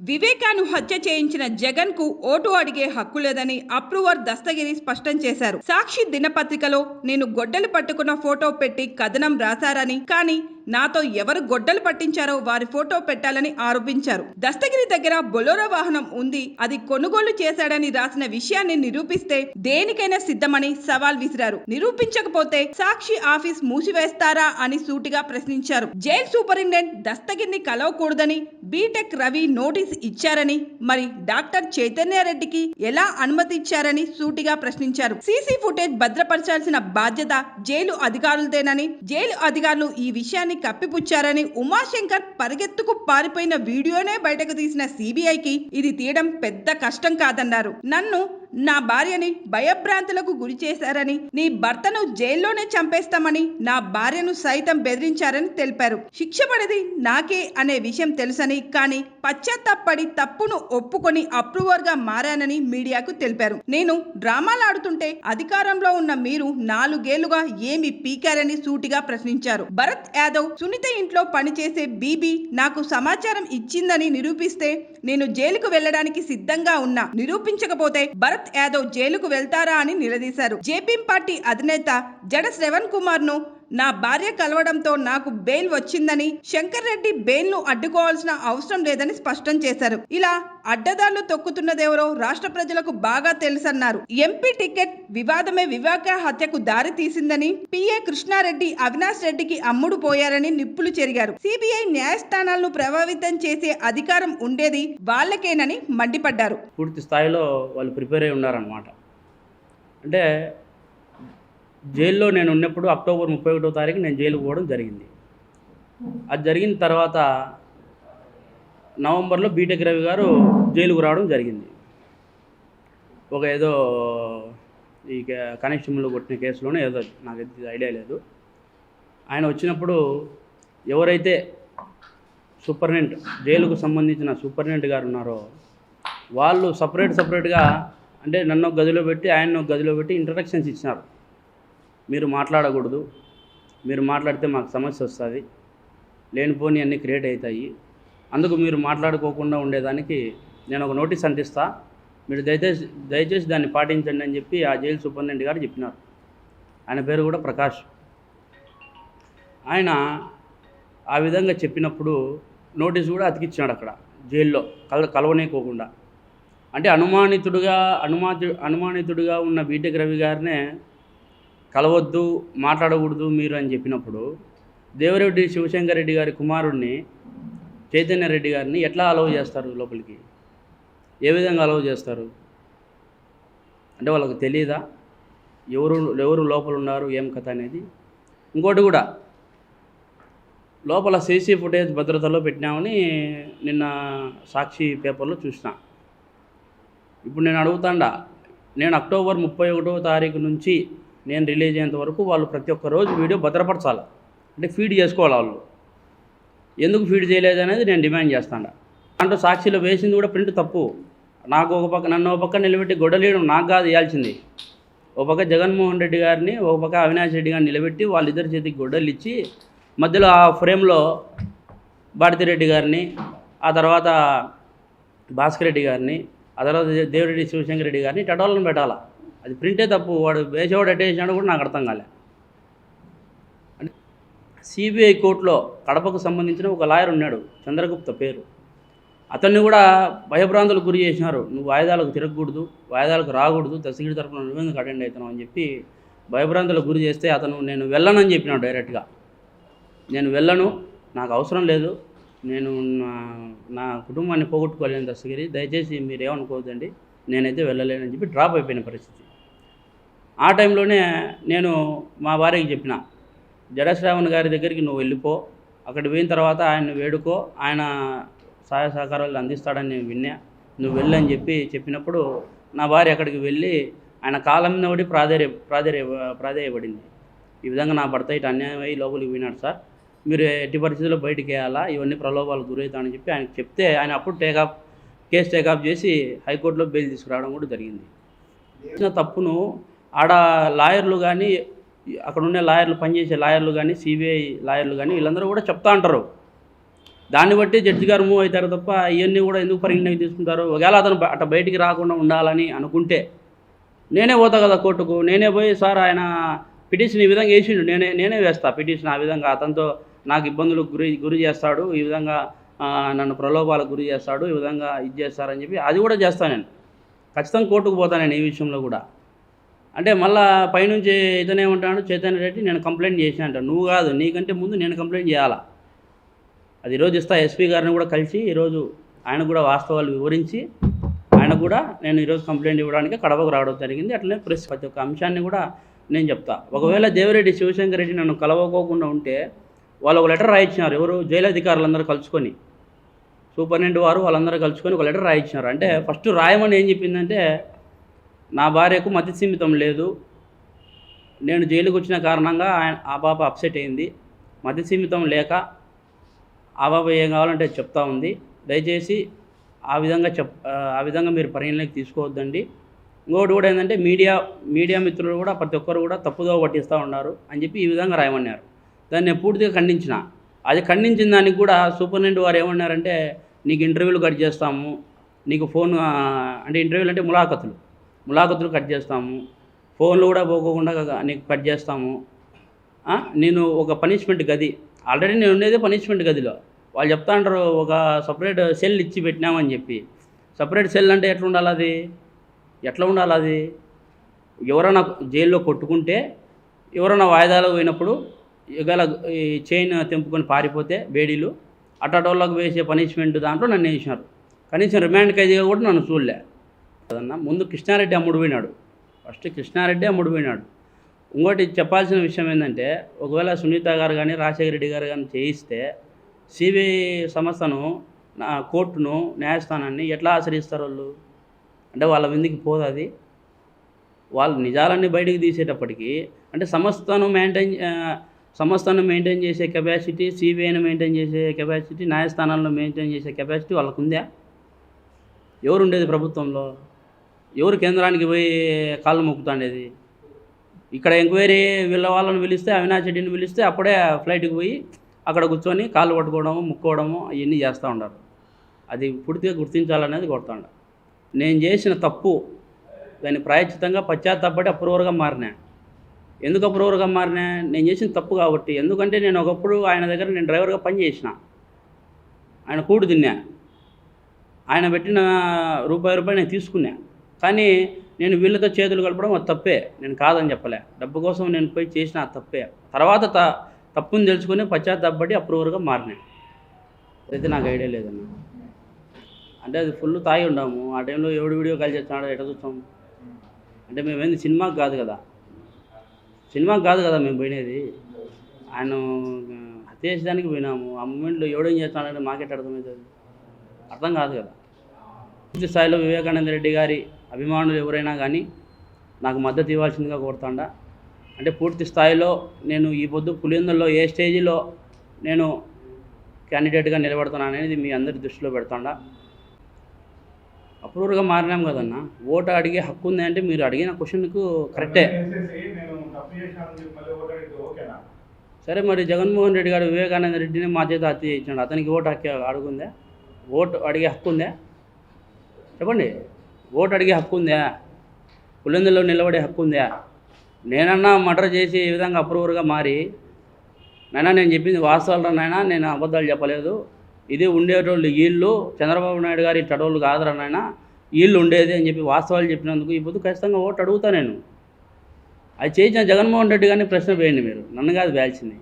వివేకాను హత్య చేయించిన జగన్కు ఓటు అడిగే హక్కు లేదని అప్రూవర్ దస్తగిరి స్పష్టం చేశారు. సాక్షి దినపత్రికలో నేను గొడ్డలు పట్టుకున్న ఫోటో పెట్టి కథనం రాశారని కానీ నాతో ఎవరు గొడ్డలు పట్టించారో వారి ఫోటో పెట్టాలని ఆరోపించారు. దస్తగిరి దగ్గర బొలోరో వాహనం ఉంది. అది కొనుగోలు చేశాడని రాసిన విషయాన్ని నిరూపిస్తే దేనికైనా సిద్ధమని సవాల్ విసిరారు. నిరూపించకపోతే సాక్షి ఆఫీస్ మూసివేస్తారా అని సూటిగా ప్రశ్నించారు. జైల్ సూపరింటెండెంట్ దస్తగిరిని కలవకూడదని బీటెక్ రవి నోటీస్ ఇచ్చారని మరి డాక్టర్ చైతన్య రెడ్డికి ఎలా అనుమతి ఇచ్చారని సూటిగా ప్రశ్నించారు. సీసీ ఫుటేజ్ భద్రపరచాల్సిన బాధ్యత జైలు అధికారులదేనని జైలు అధికారులు ఈ విషయాన్ని కప్పిపుచ్చారని ఉమాశంకర్ పరిగెత్తుకు పారిపోయిన వీడియోనే బయటకు తీసిన సిబిఐకి ఇది తీయడం పెద్ద కష్టం కాదన్నారు. నన్ను నా భార్యని భయభ్రాంతులకు గురి చేశారని నీ భర్తను జైల్లోనే చంపేస్తామని నా భార్యను సైతం బెదిరించారని తెలిపారు. శిక్ష పడేది నాకే అనే విషయం తెలుసని కానీ పశ్చాత్తాపడి తప్పును ఒప్పుకొని అప్రూవర్గా మారానని మీడియాకు తెలిపారు. నేను డ్రామాలు ఆడుతుంటే అధికారంలో ఉన్న మీరు నాలుగేళ్ళుగా ఏమి పీకారని సూటిగా ప్రశ్నించారు. భరత్ యాదవ్ సునీత ఇంట్లో పనిచేసే బీబీ నాకు సమాచారం ఇచ్చిందని నిరూపిస్తే నేను జైలుకు వెళ్ళడానికి సిద్ధంగా ఉన్నా. నిరూపించకపోతే భరత్ యాదవ్ జైలుకు వెళ్తారా అని నిలదీశారు. జేపీ పార్టీ అధినేత జడ శ్రవణ్ కుమార్ను నా భార్య కలవడంతో నాకు బెయిల్ వచ్చిందని శంకర్ రెడ్డి బెయిల్ను అడ్డుకోవాల్సిన అవసరం లేదని స్పష్టం చేశారు. ఇలా అడ్డదారులు తొక్కుతున్నదెవరో రాష్ట్ర ప్రజలకు బాగా తెలుసన్నారు. ఎంపీ టికెట్ వివాదమే వివాక హత్యకు దారి తీసిందని పిఏ కృష్ణారెడ్డి అవినాష్ రెడ్డికి అమ్ముడు పోయారని నిప్పులు చెరిగారు. సిబిఐ న్యాయస్థానాలను ప్రభావితం చేసే అధికారం ఉండేది వాళ్ళకేనని మండిపడ్డారు. పూర్తి స్థాయిలో వాళ్ళు ప్రిపేర్ అయి ఉన్నారనమాట అంటే జైల్లో నేను ఉన్నప్పుడు అక్టోబర్ ముప్పై ఒకటో తారీఖు నేను జైలుకు పోవడం జరిగింది. అది జరిగిన తర్వాత నవంబర్లో బీటెక్ రవి గారు జైలుకు రావడం జరిగింది. ఒక ఏదో ఈ కనెక్షన్లో కొట్టిన కేసులోనే ఏదో నాకు ఇది ఐడియా లేదు. ఆయన వచ్చినప్పుడు ఎవరైతే సూపర్నెంట్ జైలుకు సంబంధించిన సూపర్నెంట్ గారు ఉన్నారో వాళ్ళు సపరేట్ సపరేట్గా అంటే నన్ను గదిలో పెట్టి ఆయన గదిలో పెట్టి ఇంట్రడక్షన్స్ ఇచ్చినారు. మీరు మాట్లాడకూడదు. మీరు మాట్లాడితే మాకు సమస్య వస్తుంది. లేనిపోని అన్నీ క్రియేట్ అవుతాయి అందుకు మీరు మాట్లాడుకోకుండా ఉండేదానికి నేను ఒక నోటీస్ అంటిస్తా మీరు దయచేసి దయచేసి దాన్ని పాటించండి అని చెప్పి ఆ జైలు సూపరింటెండెంట్ గారు చెప్పినారు. ఆయన పేరు కూడా ప్రకాష్. ఆయన ఆ విధంగా చెప్పినప్పుడు నోటీస్ కూడా అతికిచ్చాడు అక్కడ జైల్లో కల కలవనేకోకుండా అంటే అనుమానితుడుగా అనుమాతి అనుమానితుడిగా ఉన్న బీటెక్ రవి గారినే కలవద్దు మాట్లాడకూడదు మీరు అని చెప్పినప్పుడు దేవరెడ్డి శివశంకర్ రెడ్డి గారి కుమారుడిని చైతన్య రెడ్డి గారిని ఎట్లా అలవ్ చేస్తారు లోపలికి? ఏ విధంగా అలవ్ చేస్తారు? అంటే వాళ్ళకి తెలియదా ఎవరు ఎవరు లోపల ఉన్నారు ఏం కథ అనేది? ఇంకోటి కూడా లోపల సీసీ ఫుటేజ్ భద్రతలో పెట్టినామని నిన్న సాక్షి పేపర్లో చూసిన. ఇప్పుడు నేను అడుగుతాండా నేను అక్టోబర్ ముప్పై ఒకటో తారీఖు నుంచి నేను రిలీజ్ అయ్యేంత వరకు వాళ్ళు ప్రతి ఒక్క రోజు వీడియో భద్రపరచాలి. అంటే ఫీడ్ చేసుకోవాలి వాళ్ళు. ఎందుకు ఫీడ్ చేయలేదు అనేది నేను డిమాండ్ చేస్తాను. దాంట్లో సాక్షిలో వేసింది కూడా ప్రింట్ తప్పు. నాకు ఒక పక్క నన్ను ఒక పక్క నిలబెట్టి గొడవలేయడం నాకు కాదు ఇవ్వాల్సింది ఒక పక్క జగన్మోహన్ రెడ్డి గారిని ఒక పక్క అవినాష్ రెడ్డి గారిని నిలబెట్టి వాళ్ళిద్దరి చేతికి గొడ్డలు ఇచ్చి మధ్యలో ఆ ఫ్రేమ్లో భారతిరెడ్డి గారిని ఆ తర్వాత భాస్కర్ రెడ్డి గారిని ఆ తర్వాత దేవిరెడ్డి శివశంకర్ రెడ్డి గారిని టటోలను పెట్టాలా? అది ప్రింటే తప్పు. వాడు వేసేవాడు అట్టేసాడు కూడా నాకు అర్థం కాలే. అంటే సిబిఐ కోర్టులో కడపకు సంబంధించిన ఒక లాయర్ ఉన్నాడు చంద్రగుప్త పేరు. అతన్ని కూడా భయభ్రాంతులకు గురి చేసినారు. నువ్వు వాయిదాలకు తిరగకూడదు వాయిదాలకు రాకూడదు దశగిరి తరపున నువ్వెందుకు అటెండ్ అవుతున్నావు అని చెప్పి భయభ్రాంతులకు గురి చేస్తే అతను నేను వెళ్ళనని చెప్పినాడు డైరెక్ట్గా నేను వెళ్ళను నాకు అవసరం లేదు. నేను నా నా కుటుంబాన్ని పోగొట్టుకోలేను దశగిరి దయచేసి మీరు ఏమనుకోవద్దండి నేనైతే వెళ్ళలేనని చెప్పి డ్రాప్ అయిపోయిన పరిస్థితి. ఆ టైంలోనే నేను మా భార్యకి చెప్పిన జడశ్రావణ్ గారి దగ్గరికి నువ్వు వెళ్ళిపో అక్కడ పోయిన తర్వాత ఆయన వేడుకో ఆయన సహాయ సహకారాలు అందిస్తాడని నేను విన్నా. నువ్వు వెళ్ళని చెప్పి చెప్పినప్పుడు నా భార్య అక్కడికి వెళ్ళి ఆయన కాలం మీద పడి ప్రాధేయ ప్రాధేయ ప్రాధేయపడింది. ఈ విధంగా నా భర్త ఇటు అన్యాయం అయ్యి లోపలికి పోయినాడు సార్. మీరు ఎట్టి పరిస్థితుల్లో బయటికి వేయాలా? ఇవన్నీ ప్రలోభాలు గురవుతానని చెప్పి ఆయనకు చెప్తే ఆయన అప్పుడు టేకాఫ్ కేసు టేకాఫ్ చేసి హైకోర్టులో బెయిల్ తీసుకురావడం కూడా జరిగింది. చేసిన తప్పును ఆడ లాయర్లు కానీ అక్కడ ఉండే లాయర్లు పనిచేసే లాయర్లు కానీ సిబిఐ లాయర్లు కానీ వీళ్ళందరూ కూడా చెప్తా అంటారు. దాన్ని బట్టి జడ్జి గారు మూవ్ అవుతారు తప్ప ఇవన్నీ కూడా ఎందుకు పరిగణలోకి తీసుకుంటారు? ఒకవేళ అతను అట్ట బయటికి రాకుండా ఉండాలని అనుకుంటే నేనే పోతా కదా కోర్టుకు. నేనే పోయి సార్ ఆయన పిటిషన్ ఈ విధంగా వేసిండు. నేనే నేనే వేస్తా పిటిషన్ ఆ విధంగా. అతనితో నాకు ఇబ్బందులకు గురి గురి చేస్తాడు. ఈ విధంగా నన్ను ప్రలోభాలకు గురి చేస్తాడు. ఈ విధంగా ఇది చేస్తారని చెప్పి అది కూడా చేస్తాను నేను. ఖచ్చితంగా కోర్టుకు పోతాను నేను ఈ విషయంలో కూడా. అంటే మళ్ళా పైనుంచి ఇతనే ఉంటాడు చైతన్య రెడ్డి నేను కంప్లైంట్ చేసిన అంట. నువ్వు కాదు నీకంటే ముందు నేను కంప్లైంట్ చేయాలా? అది ఈరోజు ఇస్తా ఎస్పీ గారిని కూడా కలిసి ఈరోజు ఆయన కూడా వాస్తవాలు వివరించి ఆయన కూడా నేను ఈరోజు కంప్లైంట్ ఇవ్వడానికి కడపకు రావడం జరిగింది. అట్లనే ప్రెస్ ప్రతి ఒక్క అంశాన్ని కూడా నేను చెప్తా. ఒకవేళ దేవిరెడ్డి శివశంకర్ రెడ్డి నన్ను కలవకోకుండా ఉంటే వాళ్ళు ఒక లెటర్ రాయించినారు ఎవరు? జైలు అధికారులందరూ కలుసుకొని. సూపరింటెండెంట్ వారు వాళ్ళందరూ కలుసుకొని ఒక లెటర్ రాయించినారు అంటే ఫస్ట్ రాయమని ఏం చెప్పిందంటే నా భార్యకు మతి సీమితం లేదు. నేను జైలుకు వచ్చిన కారణంగా ఆయన ఆ పాప అప్సెట్ అయింది. మతి సీమితం లేక ఆ పాప ఏం కావాలంటే అది చెప్తా ఉంది. దయచేసి ఆ విధంగా చెప్ ఆ విధంగా మీరు పరిగణలోకి తీసుకోవద్దండి. ఇంకోటి కూడా ఏంటంటే మీడియా మీడియా మిత్రులు కూడా ప్రతి ఒక్కరు కూడా తప్పుదో పట్టిస్తూ ఉన్నారు అని చెప్పి ఈ విధంగా రాయమన్నారు. దాన్ని నేను పూర్తిగా ఖండించిన. అది ఖండించిన దానికి కూడా సూపరింటెండెంట్ వారు ఏమన్నారంటే నీకు ఇంటర్వ్యూలు కట్ చేస్తాము. నీకు ఫోన్ అంటే ఇంటర్వ్యూలు అంటే ములాఖతులు. ములాఖతులు కట్ చేస్తాము. ఫోన్లు కూడా పోకోకుండా నీకు కట్ చేస్తాము. నేను ఒక పనిష్మెంట్ గది. ఆల్రెడీ నేను ఉండేదే పనిష్మెంట్ గదిలో. వాళ్ళు చెప్తా అంటారు ఒక సపరేట్ సెల్ ఇచ్చి పెట్టినామని చెప్పి. సపరేట్ సెల్ అంటే ఎట్లా ఉండాలి అది? ఎట్లా ఉండాలి అది? ఎవరైనా జైల్లో కొట్టుకుంటే ఎవరైనా వాయిదాలు పోయినప్పుడు ఇవాళ ఈ చైన్ తెంపుకొని పారిపోతే బేడీలు అట్టటోళ్ళకు వేసే పనిష్మెంట్ దాంట్లో నన్ను వేసినారు. కనీసం రిమాండ్ ఖైదీగా కూడా నన్ను చూడలే. కదన్నా ముందు కృష్ణారెడ్డి అమ్ముడు పోయినాడు. ఫస్ట్ కృష్ణారెడ్డి అమ్ముడు పోయినాడు. ఇంకోటి చెప్పాల్సిన విషయం ఏంటంటే ఒకవేళ సునీత గారు కానీ రాజశేఖర రెడ్డి గారు కానీ చేయిస్తే సిబిఐ సంస్థను నా కోర్టును న్యాయస్థానాన్ని ఎట్లా ఆశ్రయిస్తారు వాళ్ళు? అంటే వాళ్ళ విందుకి పోదు అది. వాళ్ళు నిజాలన్నీ బయటకు తీసేటప్పటికీ అంటే సంస్థను మెయింటైన్ సంస్థను మెయింటైన్ చేసే కెపాసిటీ సిబిఐని మెయింటైన్ చేసే కెపాసిటీ న్యాయస్థానాల్లో మెయింటైన్ చేసే కెపాసిటీ వాళ్ళకుందా? ఎవరు ఉండేది ప్రభుత్వంలో? ఎవరు కేంద్రానికి పోయి కాళ్ళు మొక్కుతాండేది? ఇక్కడ ఎంక్వైరీ వీళ్ళ వాళ్ళని పిలిస్తే అవినాష్ రెడ్డిని పిలిస్తే అప్పుడే ఫ్లైట్కి పోయి అక్కడ కూర్చొని కాళ్ళు పట్టుకోవడము ముక్కోవడము అవన్నీ చేస్తూ ఉంటారు అది పూర్తిగా గుర్తించాలనేది కొడుతుండ నేను చేసిన తప్పు దాన్ని ప్రాయశ్చితంగా పశ్చాత్తాపడి అప్రూవర్గా మారినా. ఎందుకు అప్రూవర్గా మారినా? నేను చేసిన తప్పు కాబట్టి. ఎందుకంటే నేను ఒకప్పుడు ఆయన దగ్గర నేను డ్రైవర్గా పనిచేసిన ఆయన కూడు తిన్నా. ఆయన పెట్టిన రూపాయి రూపాయి నేను తీసుకున్నా. కానీ నేను వీళ్ళతో చేతులు కలపడం అది తప్పే. నేను కాదని చెప్పలే. డబ్బు కోసం నేను పోయి చేసిన ఆ తప్పే. తర్వాత త తప్పుని తెలుసుకుని పశ్చాత్తాపడి అప్రూవర్గా మారినా. అయితే నాకు ఐడియా లేదన్న. అంటే అది ఫుల్ తాగి ఉండాము. ఆ టైంలో ఎవడు వీడియో కాల్ చేస్తున్నాడో ఎట చూస్తాం? అంటే మేమేంది సినిమాకి కాదు కదా. సినిమాకి కాదు కదా మేము పోయినది. ఆయన హత్య చేసేదానికి పోయినాము. ఆ మూమెంట్లో ఎవడేం చేస్తున్నాడంటే మాకెట్ అర్థమవుతుంది? అర్థం కాదు కదా. పూర్తి స్థాయిలో వివేకానంద రెడ్డి గారి అభిమానులు ఎవరైనా కానీ నాకు మద్దతు ఇవ్వాల్సిందిగా కోరుతాండా. అంటే పూర్తి స్థాయిలో నేను ఈ పొద్దు పులిందుల్లో ఏ స్టేజిలో నేను క్యాండిడేట్గా నిలబడుతున్నాను అనేది మీ అందరి దృష్టిలో పెడతాడా. అప్రూవల్గా మారినాం కదన్న. ఓటు అడిగే హక్కు ఉంది అంటే మీరు అడిగిన క్వశ్చన్కు కరెక్టే. సరే మరి జగన్మోహన్ రెడ్డి గారు వివేకానంద రెడ్డిని మా చేత హత్య చేయించాడు అతనికి ఓటు హక్కు అడుగుందే? ఓటు అడిగే హక్కు ఉందే? చెప్పండి. ఓటు అడిగే హక్కు ఉందా? పులిందులో నిలబడే హక్కు ఉందా? నేనన్నా మర్డర్ చేసి ఈ విధంగా అప్రూవర్గా మారి నైనా నేను చెప్పింది వాస్తవాలు నాయనా నేను అబద్ధాలు చెప్పలేదు. ఇది ఉండేటోళ్ళు వీళ్ళు చంద్రబాబు నాయుడు గారి టడోళ్ళు కాదురా నాయన వీళ్ళు ఉండేది అని చెప్పి వాస్తవాలు చెప్పినందుకు ఈ పొద్దు ఖచ్చితంగా ఓటు అడుగుతా నేను. అది చేసిన జగన్మోహన్ రెడ్డి గారిని ప్రశ్న వేయండి మీరు నన్ను కాదు వేయాల్సింది.